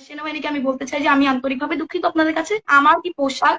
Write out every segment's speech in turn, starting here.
সেনাবাহিনীকে আমি বলতে চাই যে আমি আন্তরিকভাবে দুঃখিত আপনাদের কাছে। আমার কি পোশাক,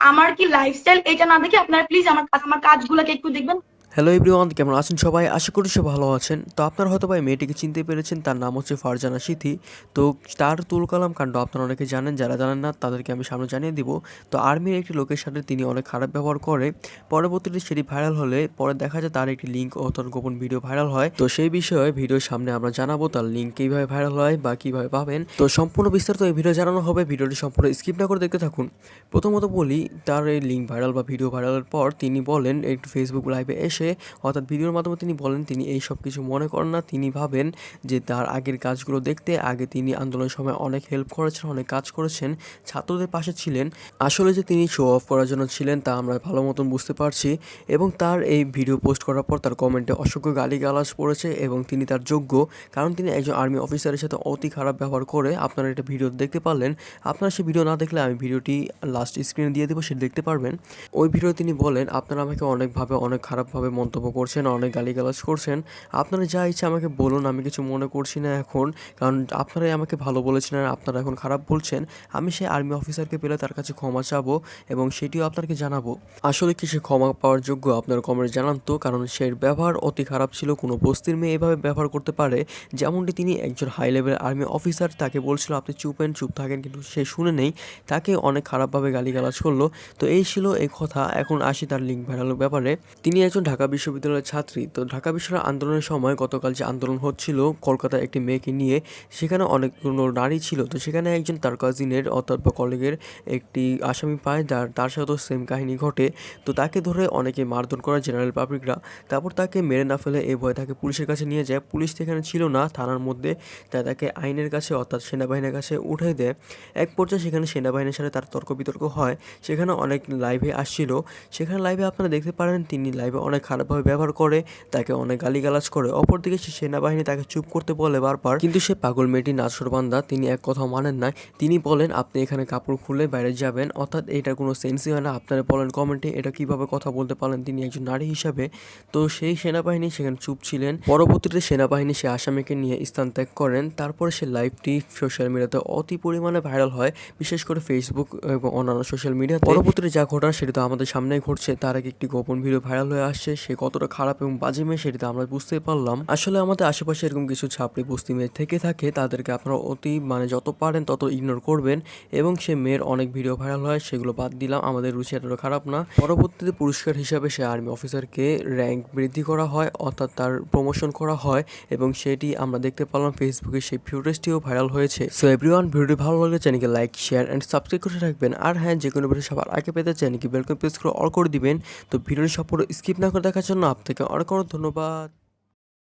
আমার কি লাইফস্টাইল এটা না দেখে আপনারা প্লিজ আমার আমার কাজগুলোকে একটু দেখবেন। হ্যালো এভরিওয়ান কেমন আছেন সবাই? আশা করি সব ভালো আছেন। তো আপনারা হয়তো ভাই মেয়েটিকে চিনতে পেরেছেন, তার নাম হচ্ছে ফারজানা সিথি। তো তার তুল কালাম কাণ্ড আপনারা অনেকে জানেন, যারা জানেন না তাদেরকে আমি সামনে জানিয়ে দিব। তো আর্মির একটি লোকের সাথে তিনি অনেক খারাপ ব্যবহার করে। পরবর্তীতে সেটি ভাইরাল হলে পরে দেখা যায় তার একটি লিঙ্ক ও তার গোপন ভিডিও ভাইরাল হয়। তো সেই বিষয়ে ভিডিওর সামনে আমরা জানাব তার লিঙ্ক কীভাবে ভাইরাল হয় বা কীভাবে পাবেন। তো সম্পূর্ণ বিস্তারিত এই ভিডিও জানানো হবে, ভিডিওটি সম্পূর্ণ স্কিপ না করে দেখতে থাকুন। প্রথমত বলি, তার এই লিঙ্ক ভাইরাল বা ভিডিও ভাইরালের পর তিনি বলেন, একটু ফেসবুক লাইভে এসে অর্থাৎ ভিডিওর মাধ্যমে তিনি বলেন, তিনি এই সব কিছু মনে করেন না। তিনি ভাবেন যে তার আগের কাজগুলো দেখতে, আগে তিনি আন্দোলনের সময় অনেক হেল্প করেছেন, অনেক কাজ করেছেন, ছাত্রদের পাশে ছিলেন। আসলে যে তিনি শো অফ করার জন্য ছিলেন, তা আমরা ভালো মতন বুঝতে পারছি। এবং তার এই ভিডিও পোস্ট করার পর তার কমেন্টে অসংখ্য গালি গালিগালাজ পড়েছে এবং তিনি তার যোগ্য। কারণ তিনি একজন আর্মি অফিসারের সাথে অতি খারাপ ব্যবহার করে আপনারা এটা ভিডিও দেখতে পারলেন। আপনারা সেই ভিডিও না দেখলে আমি ভিডিওটি লাস্ট স্ক্রিনে দিয়ে দেবো, সেটা দেখতে পারবেন। ওই ভিডিও তিনি বলেন, আপনারা আমাকে অনেকভাবে, অনেক খারাপভাবে মন্তব্য করছেন, অনেক গালিগালাজ করছেন। আপনারা যা ইচ্ছে আমাকে বলুন, আমি কিছু মনে করছি না এখন। কারণ আপনারাই আমাকে ভালো বলেছেন আর আপনারা এখন খারাপ বলছেন। আমি সেই আর্মি অফিসারকে পেলে তার কাছে ক্ষমা চাবো এবং সেটিও আপনাকে জানাব। আসলে কি সে ক্ষমা পাওয়ার যোগ্য আপনার কমেন্ট জানান তো, কারণ সে ব্যবহার অতি খারাপ ছিল। কোনো বস্তির মেয়ে এভাবে ব্যবহার করতে পারে, যেমনটি তিনি একজন হাই লেভেল আর্মি অফিসার, তাকে বলছিল, আপনি চুপেন চুপ থাকেন। কিন্তু সে শুনে নেই, তাকে অনেক খারাপভাবে গালিগালাজ করল। তো এই ছিল এই কথা, এখন আসি তার লিঙ্ক ভাইরালের ব্যাপারে। তিনি একজন ঢাকা বিশ্ববিদ্যালয়ের ছাত্রী। তো ঢাকা বিশ্ববিদ্যালয় আন্দোলনের সময় গতকাল যে আন্দোলন হচ্ছিল, কলকাতায় একটি মেয়েকে নিয়ে সেখানে অনেকগুলো নারী ছিল। তো সেখানে একজন তার কাজিনের অর্থাৎ বা কলেজের একটি আসামি পায়, যার, তার সাথেও সেম কাহিনী ঘটে। তো তাকে ধরে অনেকে মারধর করা জেনারেল পাবলিকরা তারপর তাকে মেরে না ফেলে এ ভয়ে তাকে পুলিশের কাছে নিয়ে যায়। পুলিশ সেখানে ছিল না, থানার মধ্যে তাই তাকে আইনের কাছে অর্থাৎ সেনাবাহিনীর কাছে উঠে দেয়। এক পর্যায়ে সেখানে সেনাবাহিনীর সাথে তার তর্ক বিতর্ক হয়। সেখানে অনেক লাইভে আসছিল। সেখানে লাইভে আপনারা দেখতে পারেন, তিনি লাইভে অনেক খারাপভাবে ব্যবহার করে, তাকে অনেক গালিগালাজ করে। অপরদিকে সে সেনাবাহিনী তাকে চুপ করতে বলে বারবার। কিন্তু সে পাগল মেয়েটি নাছরবান্দা তিনি এক কথা মানেন নাই। তিনি বলেন, আপনি এখানে কাপড় খুলে বাইরে যাবেন। অর্থাৎ এটার কোনো সেন্সই হয় না। আপনারা বলেন কমেন্টে, এটা কীভাবে কথা বলতে পারেন তিনি একজন নারী হিসাবে। তো সেই সেনাবাহিনী সেখানে চুপ ছিলেন। পরবর্তীতে সেনাবাহিনী সে আসামিকে নিয়ে স্থান ত্যাগ করেন। তারপরে সে লাইভটি সোশ্যাল মিডিয়াতে অতি পরিমাণে ভাইরাল হয়, বিশেষ করে ফেসবুক এবং অন্যান্য সোশ্যাল মিডিয়া পরবর্তীতে যা ঘটার, সেটা তো আমাদের সামনেই ঘটছে। তার আগে একটি গোপন ভিডিও ভাইরাল হয়ে আসছে। সে কতটা খারাপ এবং বাজে মেয়ে সেটা আমরা বুঝতে পারলাম। আসলে আমাদের আশেপাশে এরকম কিছু ছাপড়ি বস্তি মেয়ে থেকে থাকে, তাদেরকে আপনারা অতি মানে যত পারেন তত ইগনোর করবেন এবং সে মেয়ের অনেক ভিডিও ভাইরাল হয়, সেগুলো বাদ দিলাম, আমাদের রুচি এতটা খারাপ না। পরবর্তীতে পুরস্কার হিসাবে সে আর্মি অফিসারকে র্যাঙ্ক বৃদ্ধি করা হয়, অর্থাৎ তার প্রমোশন করা হয় এবং সেটি আমরা দেখতে পেলাম ফেসবুকে সেই ফুটেজটিও ভাইরাল হয়েছে। সো এভরিওয়ান ভিডিওটি ভালো লাগলে চ্যানেলকে লাইক শেয়ার অ্যান্ড সাবস্ক্রাইব করে রাখবেন। আর হ্যাঁ যে কোনো ভিডিও সবার আগে পেতে চ্যানেলকে বেলকম প্রেস করে অল করে দিবেন। তো ভিডিওটি সম্পূর্ণ স্কিপ না করে দেখার জন্য আপনাকে অনেক অনেক ধন্যবাদ।